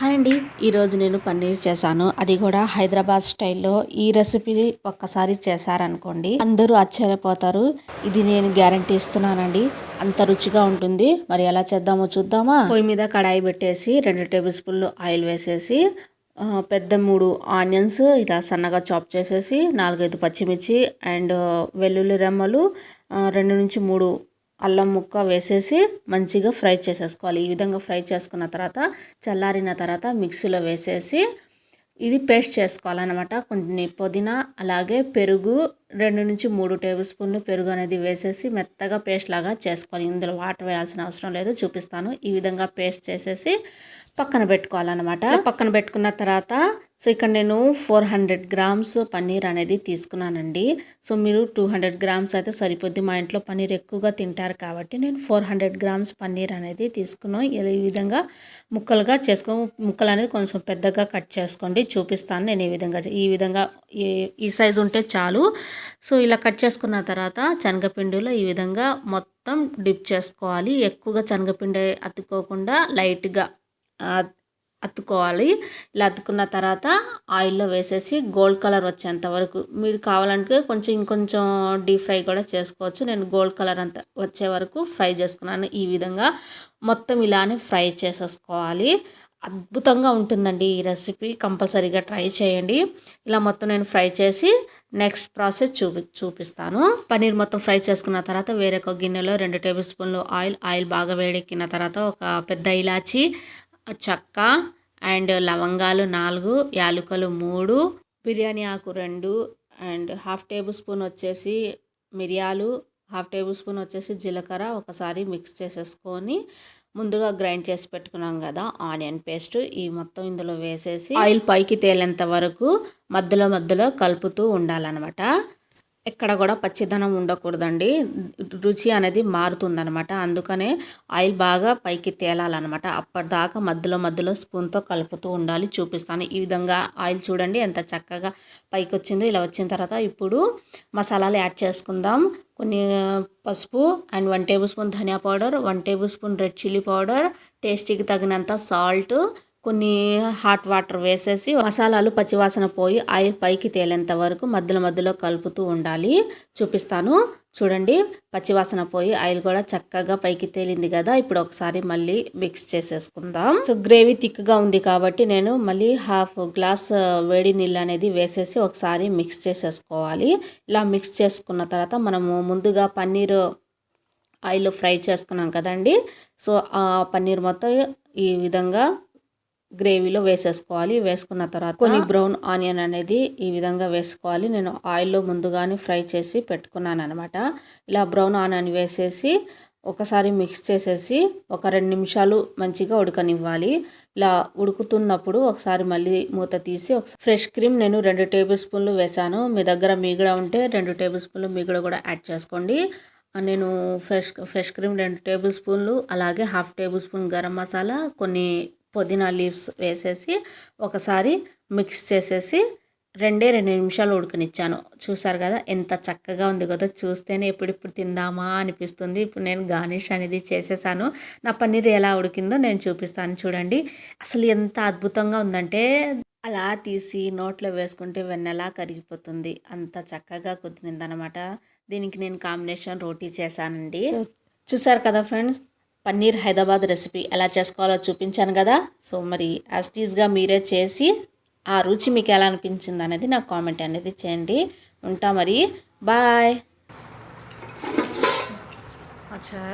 Hi అండి. ఈరోజు నేను పన్నీర్ చేశాను. అది కూడా హైదరాబాద్ స్టైల్లో ఈ రెసిపీ ఒక్కసారి చేశారనుకోండి అందరూ ఆశ్చర్యపోతారు. ఇది నేను గ్యారంటీ ఇస్తున్నానండి. అంత రుచిగా ఉంటుంది. మరి ఎలా చేద్దామో చూద్దామా? పొయ్యి మీద కడాయి పెట్టేసి రెండు టేబుల్ స్పూన్లు ఆయిల్ వేసేసి పెద్ద మూడు ఆనియన్స్ ఇలా సన్నగా చాప్ చేసేసి నాలుగైదు పచ్చిమిర్చి అండ్ వెల్లుల్లి రెమ్మలు రెండు నుంచి మూడు అల్లం ముక్క వేసేసి మంచిగా ఫ్రై చేసేసుకోవాలి. ఈ విధంగా ఫ్రై చేసుకున్న తర్వాత చల్లారిన తర్వాత మిక్సీలో వేసేసి ఇది పేస్ట్ చేసుకోవాలన్నమాట. కొన్ని పుదీనా అలాగే పెరుగు రెండు నుంచి మూడు టేబుల్ స్పూన్లు పెరుగు అనేది వేసేసి మెత్తగా పేస్ట్ లాగా చేసుకోవాలి. ఇందులో వాటర్ వేయాల్సిన అవసరం లేదు చూపిస్తాను. ఈ విధంగా పేస్ట్ చేసేసి పక్కన పెట్టుకోవాలన్నమాట. పక్కన పెట్టుకున్న తర్వాత సో ఇక్కడ నేను ఫోర్ హండ్రెడ్ గ్రామ్స్ పన్నీర్ అనేది తీసుకున్నానండి. సో మీరు టూ హండ్రెడ్ గ్రామ్స్ అయితే సరిపోద్ది. మా ఇంట్లో పన్నీర్ ఎక్కువగా తింటారు కాబట్టి నేను ఫోర్ హండ్రెడ్ గ్రామ్స్ పన్నీర్ అనేది తీసుకున్నాను. ఈ విధంగా ముక్కలుగా చేసుకో ముక్కలు అనేది కొంచెం పెద్దగా కట్ చేసుకోండి. చూపిస్తాను నేను ఈ విధంగా ఈ విధంగా ఈ ఈ సైజు ఉంటే చాలు. సో ఇలా కట్ చేసుకున్న తర్వాత శనగపిండిలో ఈ విధంగా మొత్తం డిప్ చేసుకోవాలి. ఎక్కువగా శనగపిండి అతుక్కోకుండా లైట్గా అత్తుకోవాలి ఇలా అతుకున్న తర్వాత ఆయిల్లో వేసేసి గోల్డ్ కలర్ వచ్చేంత వరకు. మీరు కావాలంటే కొంచెం ఇంకొంచెం డీప్ ఫ్రై కూడా చేసుకోవచ్చు. నేను గోల్డ్ కలర్ అంత వచ్చే వరకు ఫ్రై చేసుకున్నాను. ఈ విధంగా మొత్తం ఇలానే ఫ్రై చేసేసుకోవాలి. అద్భుతంగా ఉంటుందండి ఈ రెసిపీ. కంపల్సరీగా ట్రై చేయండి. ఇలా మొత్తం నేను ఫ్రై చేసి నెక్స్ట్ ప్రాసెస్ చూపి చూపిస్తాను. పన్నీర్ మొత్తం ఫ్రై చేసుకున్న తర్వాత వేరొక గిన్నెలో రెండు టేబుల్ స్పూన్లు ఆయిల్. ఆయిల్ బాగా వేడెక్కిన తర్వాత ఒక పెద్ద ఇలాచి చెక్క అండ్ లవంగాలు నాలుగు యాలకులు మూడు బిర్యానీ ఆకు రెండు అండ్ హాఫ్ టేబుల్ స్పూన్ వచ్చేసి మిరియాలు హాఫ్ టేబుల్ స్పూన్ వచ్చేసి జీలకర్ర ఒకసారి మిక్స్ చేసేసుకొని ముందుగా గ్రైండ్ చేసి పెట్టుకున్నాం కదా ఆనియన్ పేస్ట్. ఈ మొత్తం ఇందులో వేసేసి ఆయిల్ పైకి తేలేంత వరకు మధ్యలో మధ్యలో కలుపుతూ ఉండాలన్నమాట. ఎక్కడ కూడా పచ్చిదనం ఉండకూడదండి. రుచి అనేది మారుతుందనమాట అందుకనే ఆయిల్ బాగా పైకి తేలాలన్నమాట. అప్పటిదాకా మధ్యలో మధ్యలో స్పూన్తో కలుపుతూ ఉండాలి చూపిస్తాను. ఈ విధంగా ఆయిల్ చూడండి ఎంత చక్కగా పైకి వచ్చిందో ఇలా వచ్చిన తర్వాత ఇప్పుడు మసాలాలు యాడ్ చేసుకుందాం. కొన్ని పసుపు and one tablespoon dhania powder one tablespoon red chilli powder టేస్టీకి తగినంత సాల్ట్ కొన్ని హాట్ వాటర్ వేసేసి మసాలాలు పచ్చివాసన పోయి ఆయిల్ పైకి తేలేంత వరకు మధ్యలో మధ్యలో కలుపుతూ ఉండాలి. చూపిస్తాను. చూడండి. పచ్చివాసన పోయి ఆయిల్ కూడా చక్కగా పైకి తేలింది కదా. ఇప్పుడు ఒకసారి మళ్ళీ మిక్స్ చేసేసుకుందాం. సో గ్రేవీ థిక్గా ఉంది కాబట్టి నేను మళ్ళీ హాఫ్ గ్లాస్ వేడి నీళ్ళు అనేది వేసేసి ఒకసారి మిక్స్ చేసేసుకోవాలి. ఇలా మిక్స్ చేసుకున్న తర్వాత మనము ముందుగా పన్నీర్ ఆయిల్ ఫ్రై చేసుకున్నాం కదండి. సో ఆ పన్నీర్ మొత్తం ఈ విధంగా గ్రేవీలో వేసేసుకోవాలి. వేసుకున్న తర్వాత కొన్ని బ్రౌన్ ఆనియన్ అనేది ఈ విధంగా వేసుకోవాలి. నేను ఆయిల్లో ముందుగానే ఫ్రై చేసి పెట్టుకున్నాను అనమాట ఇలా బ్రౌన్ ఆనియన్ వేసేసి ఒకసారి మిక్స్ చేసేసి ఒక రెండు నిమిషాలు మంచిగా ఉడకనివ్వాలి. ఇలా ఉడుకుతున్నప్పుడు ఒకసారి మళ్ళీ మూత తీసి ఒక ఫ్రెష్ క్రీమ్ నేను రెండు టేబుల్ స్పూన్లు వేసాను. మీ దగ్గర మీగడ ఉంటే రెండు టేబుల్ స్పూన్లు మీగడ కూడా యాడ్ చేసుకోండి. నేను ఫ్రెష్ ఫ్రెష్ క్రీమ్ రెండు టేబుల్ స్పూన్లు అలాగే half tablespoon garam masala కొన్ని పుదీనా లీవ్స్ వేసేసి ఒకసారి మిక్స్ చేసేసి రెండే రెండు నిమిషాలు ఉడకనిచ్చాను. చూసారు కదా ఎంత చక్కగా ఉంది కదా చూస్తేనే ఎప్పుడిప్పుడు తిందామా అనిపిస్తుంది. ఇప్పుడు నేను గార్నిష్ అనేది చేసేసాను. నా పన్నీర్ ఎలా ఉడికిందో నేను చూపిస్తాను చూడండి. అసలు ఎంత అద్భుతంగా ఉందంటే అలా తీసి నోట్లో వేసుకుంటే వెన్నెలా కరిగిపోతుంది. అంత చక్కగా కుదిరిందనమాట దీనికి నేను కాంబినేషన్ రోటీ చేశానండి. చూసారు కదా ఫ్రెండ్స్ పన్నీర్ హైదరాబాద్ రెసిపీ ఎలా చేసుకోవాలో చూపించాను కదా. సో మరి యాస్టీజ్గా మీరే చేసి ఆ రుచి మీకు ఎలా అనిపించింది అనేది నాకు కామెంట్ అనేది చేయండి. ఉంటా మరి. బాయ్. అచ్చా